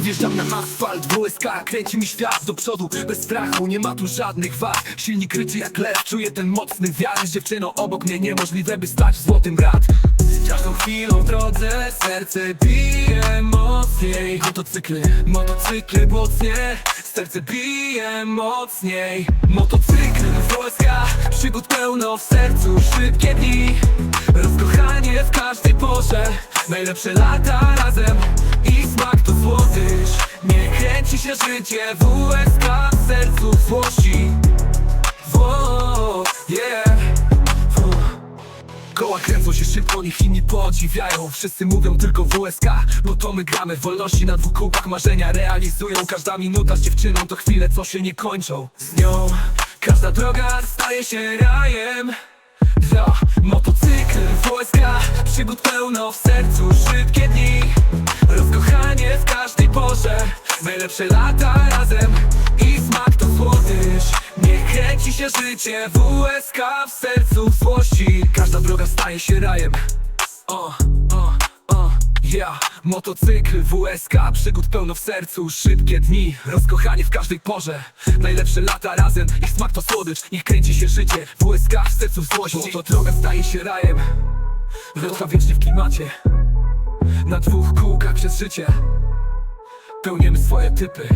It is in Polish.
Wjeżdżam na asfalt, WSK kręci mi świat do przodu. Bez strachu, nie ma tu żadnych wad. Silnik ryczy jak lew, czuję ten mocny wiatr. Z dziewczyną obok mnie niemożliwe by stać w złotym brat Każdą chwilą w drodze serce bije mocniej. Motocykly, motocykly mocniej Serce bije mocniej. Motocykl, WSK Przygód pełno w sercu, szybkie dni. Rozkochanie w każdej porze Najlepsze lata razem. I smak to słodycz. Nie kręci się życie WSK w sercu złości. Koła kręcą się szybko, niech inni podziwiają. Wszyscy mówią tylko WSK, bo to my gramy w wolności. Na dwóch kółkach Marzenia realizują, każda minuta z dziewczyną to chwile, co się nie kończą. Z nią każda droga staje się rajem. Ja, motocykl, WSK, przygód pełno w sercu, szybkie dni. Rozkochanie w każdej porze, najlepsze lata razem I smak to słodycz, niech kręci się życie WSK w sercu w złości. Każda droga staje się rajem. O, o, o, ja. Motocykl, WSK, przygód pełno w sercu Szybkie dni, rozkochanie w każdej porze. Najlepsze lata razem, ich smak to słodycz. Niech kręci się życie, WSK w sercu w złości. Moto droga staje się rajem Wędka wiecznie w klimacie. Na dwóch kółkach przez życie. Pełnimy swoje typy